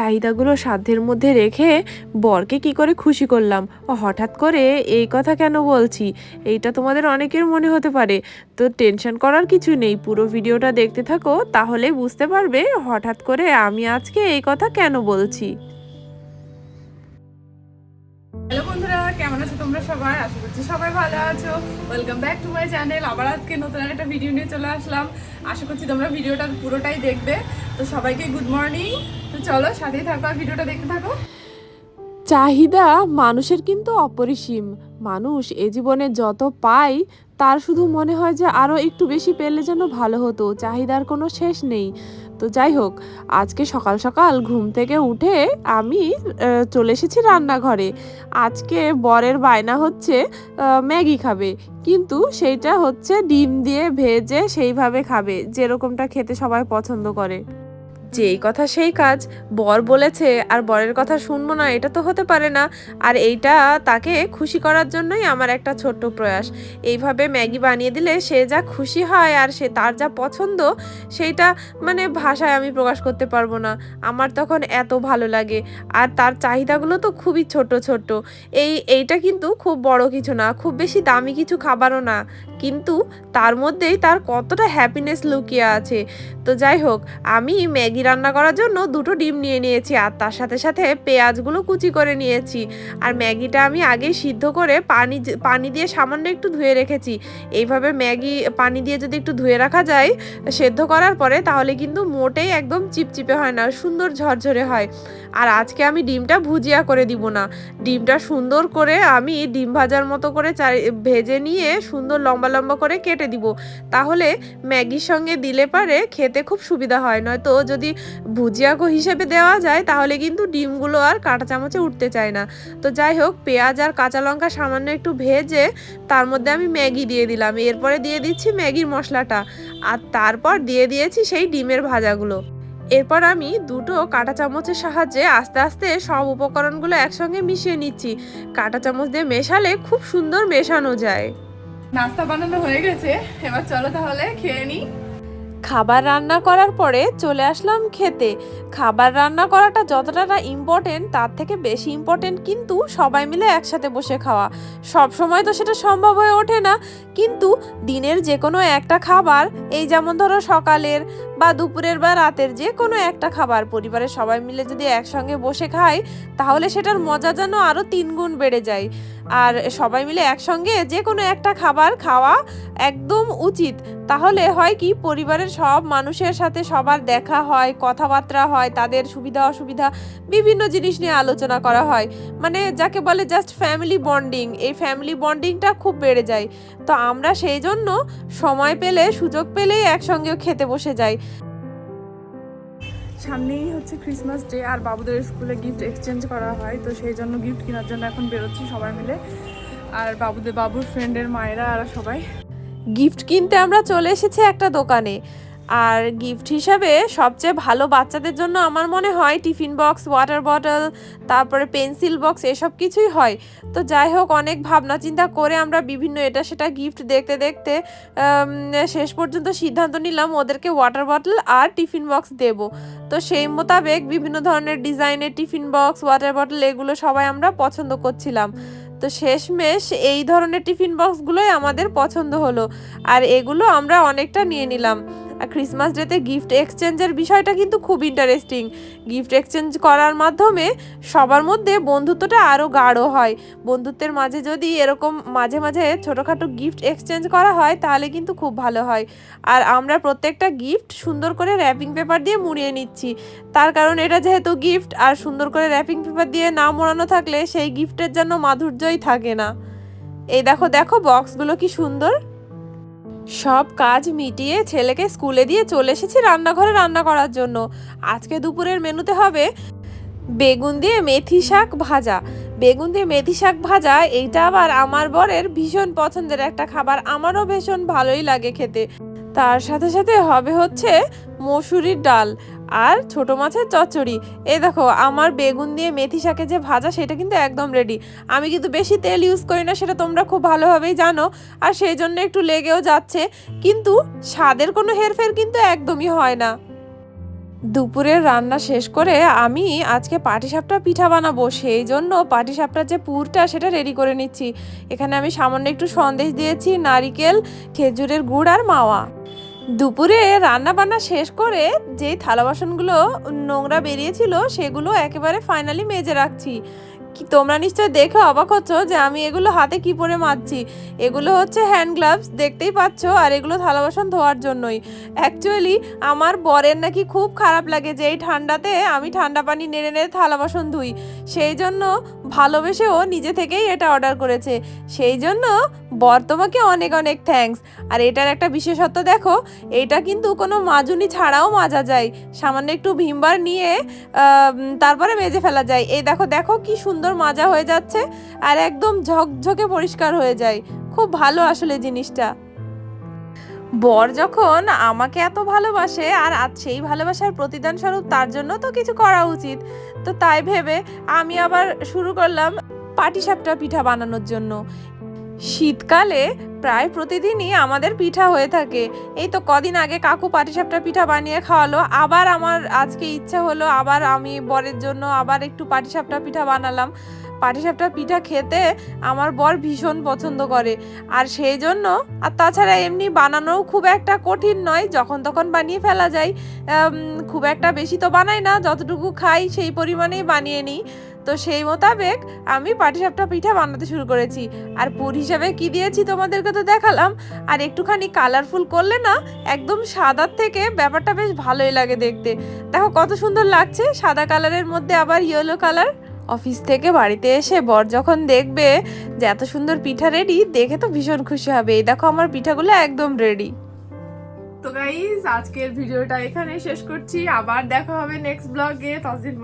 চাহিদাগুলো সাধ্যের মধ্যে রেখে বরকে কি করে খুশি করলাম? ও হঠাৎ করে এই কথা কেন বলছি? এইটা তোমাদের অনেকের মনে হতে পারে। তো টেনশন করার কিছু নেই। পুরো ভিডিওটা দেখতে থাকো, তাহলে বুঝতে পারবে হঠাৎ করে আমি আজকে এই কথা কেন বলছি। তোমরা সবাই, আশা করছি সবাই ভালো আছো। Welcome back to my channel আবার আজকে নতুন একটা ভিডিও নিয়ে চলে আসলাম। আশা করছি তোমরা ভিডিওটা পুরোটাই দেখবে। তো সবাইকে গুড মর্নিং তো চলো, সাথেই থাকো আর ভিডিওটা দেখতে থাকো। চাহিদা মানুষের কিন্তু অপরিসীম। মানুষ এ জীবনে যত পায়, তার শুধু মনে হয় যে আরও একটু বেশি পেলে যেন ভালো হতো, চাহিদার কোনো শেষ নেই। তো যাই হোক, আজকে সকাল সকাল ঘুম থেকে উঠে আমি চলে এসেছি রান্নাঘরে। আজকে বরের বায়না হচ্ছে ম্যাগি খাবে। কিন্তু সেইটা হচ্ছে ডিম দিয়ে ভেজে সেইভাবে খাবে, যেরকমটা খেতে সবাই পছন্দ করে। যেই কথা সেই কাজ, বর বলেছে আর বরের কথা শুনব না, এটা তো হতে পারে না। আর এইটা তাকে খুশি করার জন্যই আমার একটা ছোট্ট প্রয়াস। এইভাবে ম্যাগি বানিয়ে দিলে সে যা খুশি হয় আর সে তার যা পছন্দ, সেইটা মানে ভাষায় আমি প্রকাশ করতে পারব না। আমার তখন এত ভালো লাগে। আর তার চাহিদাগুলো তো খুবই ছোট ছোট। এই, এইটা কিন্তু খুব বড় কিছু না, খুব বেশি দামি কিছু খাবারও না। কিন্তু তার মধ্যেই তার কতটা হ্যাপিনেস লুকিয়ে আছে। তো যাই হোক, আমি ম্যাগি রান্না করার জন্য দুটো ডিম নিয়ে নিয়েছি, আর তার সাথে সাথে পেঁয়াজগুলো কুচি করে নিয়েছি। আর ম্যাগিটা আমি আগে সিদ্ধ করে পানি পানি দিয়ে সামান্য একটু ধুয়ে রেখেছি। এইভাবে ম্যাগি, পানি দিয়ে যদি একটু ধুয়ে রাখা যায় সেদ্ধ করার পরে তাহলে কিন্তু মোটেই একদম চিপচিপে হয় না, সুন্দর ঝরঝরে হয়। আর আজকে আমি ডিমটা ভুজিয়া করে দিব না। ডিমটা সুন্দর করে আমি ডিম ভাজার মতো করে ভেজে নিয়ে সুন্দর লম্বা লম্বা করে কেটে দিব। তাহলে ম্যাগির সঙ্গে দিলে পারে খেতে খুব সুবিধা হয়, নয়তো যদি ভুজিয়া কো হিসেবে দেওয়া যায়, তাহলে কিন্তু ডিমগুলো আর কাঁটা চামচে উঠতে চায় না। তো যাই হোক, পেঁয়াজ আর কাঁচা লঙ্কা সামান্য একটু ভেজে তার মধ্যে আমি ম্যাগি দিয়ে দিলাম। এরপরে দিয়ে দিচ্ছি ম্যাগির মশলাটা। আর তারপর দিয়ে দিয়েছি সেই ডিমের ভাজাগুলো। এরপর আমি দুটো কাঁটা চামচের সাহায্যে আস্তে আস্তে সব উপকরণগুলো একসঙ্গে মিশিয়ে নিচ্ছি। কাঁটা চামচ দিয়ে মেশালে খুব সুন্দর মেশানো যায়। নাস্তা বানানো হয়ে গেছে। এবার চলো তাহলে খেয়ে নিই। খাবার রান্না করার পরে চলে আসলাম খেতে। খাবার রান্না করাটা যতটা ইম্পর্টেন্ট তার থেকে বেশি ইম্পর্টেন্ট কিন্তু সবাই মিলে একসাথে বসে খাওয়া। সব সময় তো সেটা সম্ভব হয়ে ওঠে না। কিন্তু দিনের যে কোনো একটা খাবার, এই যেমন ধরো সকালের বা দুপুরের বা রাতের যে কোনো একটা খাবার, পরিবারের সবাই মিলে যদি একসঙ্গে বসে খায় তাহলে সেটার মজা যেন আরও তিন গুণ বেড়ে যায়। আর সবাই মিলে একসঙ্গে যে কোনো একটা খাবার খাওয়া একদম উচিত। তাহলে হয় কি, পরিবারের সব মানুষের সাথে সবার দেখা হয়, কথাবার্তা হয় তাদের সুবিধা অসুবিধা বিভিন্ন জিনিস নিয়ে আলোচনা করা হয়। মানে যাকে বলে জাস্ট ফ্যামিলি বন্ডিং এই ফ্যামিলি বন্ডিংটা খুব বেড়ে যায়। তো আমরা সেই জন্য সময় পেলে সুযোগ পেলেই একসঙ্গেও খেতে বসে যাই। সামনেই হচ্ছে ক্রিসমাস ডে আর বাবুদের স্কুলে গিফট এক্সচেঞ্জ করা হয় তো সেই জন্য গিফট কেনার জন্য এখন বেরোচ্ছি সবাই মিলে। আর বাবুদের বাবুর ফ্রেন্ডের মায়েরা আর সবাই। গিফট কিনতে আমরা চলে এসেছি একটা দোকানে। আর গিফট হিসাবে সবচেয়ে ভালো বাচ্চাদের জন্য আমার মনে হয় টিফিন বক্স ওয়াটার বটল তারপরে পেন্সিল বক্স এসব কিছুই হয়। তো যাই হোক, অনেক ভাবনা চিন্তা করে আমরা বিভিন্ন এটা সেটা গিফট দেখতে দেখতে শেষ পর্যন্ত সিদ্ধান্ত নিলাম ওদেরকে ওয়াটার বটল আর টিফিন বক্স দেব। তো সেই মোতাবেক বিভিন্ন ধরনের ডিজাইনের টিফিন বক্স ওয়াটার বটল এগুলো সবাই আমরা পছন্দ করছিলাম। তো শেষমেশ এই ধরনের টিফিন বক্সগুলোই আমাদের পছন্দ হলো। আর এগুলো আমরা অনেকটা নিয়ে নিলাম। আর ক্রিসমাস ডেতে গিফট এক্সচেঞ্জের বিষয়টা কিন্তু খুব ইন্টারেস্টিং গিফট এক্সচেঞ্জ করার মাধ্যমে সবার মধ্যে বন্ধুত্বটা আরও গাঢ় হয়। বন্ধুত্বের মাঝে যদি এরকম মাঝে মাঝে ছোটোখাটো গিফট এক্সচেঞ্জ করা হয়, তাহলে কিন্তু খুব ভালো হয়। আর আমরা প্রত্যেকটা গিফট সুন্দর করে র্যাপিং পেপার দিয়ে মুড়িয়ে নিচ্ছি। তার কারণ এটা যেহেতু গিফট আর সুন্দর করে র্যাপিং পেপার দিয়ে না মোড়ানো থাকলে সেই গিফটের জন্য মাধুর্যই থাকে না। এই দেখো দেখো বক্সগুলো কি সুন্দর। সব কাজ মিটিয়ে ছেলেকে স্কুলে দিয়ে চলে এসেছি রান্নাঘরে রান্না করার জন্য। আজকে দুপুরের মেনুতে হবে বেগুন দিয়ে মেথি শাক ভাজা। বেগুন দিয়ে মেথি শাক ভাজা, এইটা আবার আমার বরের ভীষণ পছন্দের একটা খাবার। আমারও ভীষণ ভালোই লাগে খেতে। তার সাথে সাথে হবে হচ্ছে মসুরির ডাল। আর ছোট মাছের চচ্চড়ি। এই দেখো, আমার বেগুন দিয়ে মেথি শাকে যে ভাজা, সেটা কিন্তু একদম রেডি আমি কিন্তু বেশি তেল ইউজ করি না, সেটা তোমরা খুব ভালোভাবেই জানো। আর সেই জন্য একটু লেগেও যাচ্ছে। কিন্তু স্বাদের কোনো হেরফের কিন্তু একদমই হয় না। দুপুরের রান্না শেষ করে আমি আজকে পাটিসাপটা পিঠা বানাবো। সেই জন্য পাটিসাপটার যে পুরটা, সেটা রেডি করে নিচ্ছি। এখানে আমি সামান্য একটু সন্দেশ দিয়েছি, নারিকেল, খেজুরের গুড় আর মাওয়া। দুপুরে রান্না বান্না শেষ করে যেই থালা বাসনগুলো নোংরা বেরিয়েছিল, সেগুলো একেবারে ফাইনালি মেজে রাখছি। কি তোমরা নিশ্চয় দেখে অবাক হচ্ছ যে আমি এগুলো হাতে কি পরে মাজছি? এগুলো হচ্ছে হ্যান্ড গ্লাভস দেখতেই পাচ্ছ, আর এগুলো থালা বাসন ধোয়ার জন্যই। অ্যাকচুয়ালি আমার বরের নাকি খুব খারাপ লাগে যে এই ঠান্ডাতে আমি ঠান্ডা পানি নেড়ে নেড়ে থালা বাসন ধুই। সেই জন্য ভালোবেসে ও নিজে থেকেই এটা অর্ডার করেছে। সেই জন্য বর তোমাকে অনেক অনেক থ্যাঙ্কস আর এটার একটা বিশেষত্ব দেখো, এটা কিন্তু কোনো মাজুনি ছাড়াও মাজা যায়। সামান্য একটু ভীমবার নিয়ে তারপরে মেজে ফেলা যায়। এই দেখো দেখো কি সুন্দর মাজা হয়ে যাচ্ছে আর একদম ঝকঝকে পরিষ্কার হয়ে যায়। খুব ভালো আসলে জিনিসটা। বর যখন আমাকে এত ভালোবাসে আর আজ সেই ভালোবাসার প্রতিদান স্বরূপ তার জন্য তো কিছু করা উচিত। তো তাই ভেবে আমি আবার শুরু করলাম পাটিসাপটা পিঠা বানানোর জন্য। শীতকালে প্রায় প্রতিদিনই আমাদের পিঠা হয়ে থাকে। এই তো কদিন আগে কাকু পাটিসাপটা পিঠা বানিয়ে খাওয়ালো। আবার আমার আজকে ইচ্ছা হলো, আবার আমি বরের জন্য আবার একটু পাটিসাপটা পিঠা বানালাম। পাটিসাপটা পিঠা খেতে আমার বর ভীষণ পছন্দ করে। আর সেই জন্য, আর তাছাড়া এমনি বানানোও খুব একটা কঠিন নয়, যখন তখন বানিয়ে ফেলা যায়। খুব একটা বেশি তো বানাই না, যতটুকু খাই সেই পরিমাণেই বানিয়ে নিই। তো সেই মোতাবেক আমি পাটিসাপটা পিঠা বানাতে শুরু করেছি। আর পুর হিসাবে কি দিয়েছি তোমাদেরকে তো দেখালাম। আর একটুখানি কালারফুল করলে না, একদম সাদার থেকে ব্যাপারটা বেশ ভালোই লাগে দেখতে। দেখো কত সুন্দর লাগছে, সাদা কালারের মধ্যে আবার ইয়েলো কালার অফিস থেকে বাড়িতে এসে বর যখন দেখবে যে এত সুন্দর পিঠা রেডি দেখে তো ভীষণ খুশি হবে। এই দেখো আমার পিঠাগুলো একদম রেডি তো গাইজ আজকের ভিডিওটা এখানে শেষ করছি। আবার দেখা হবে নেক্সট ব্লগে ততদিন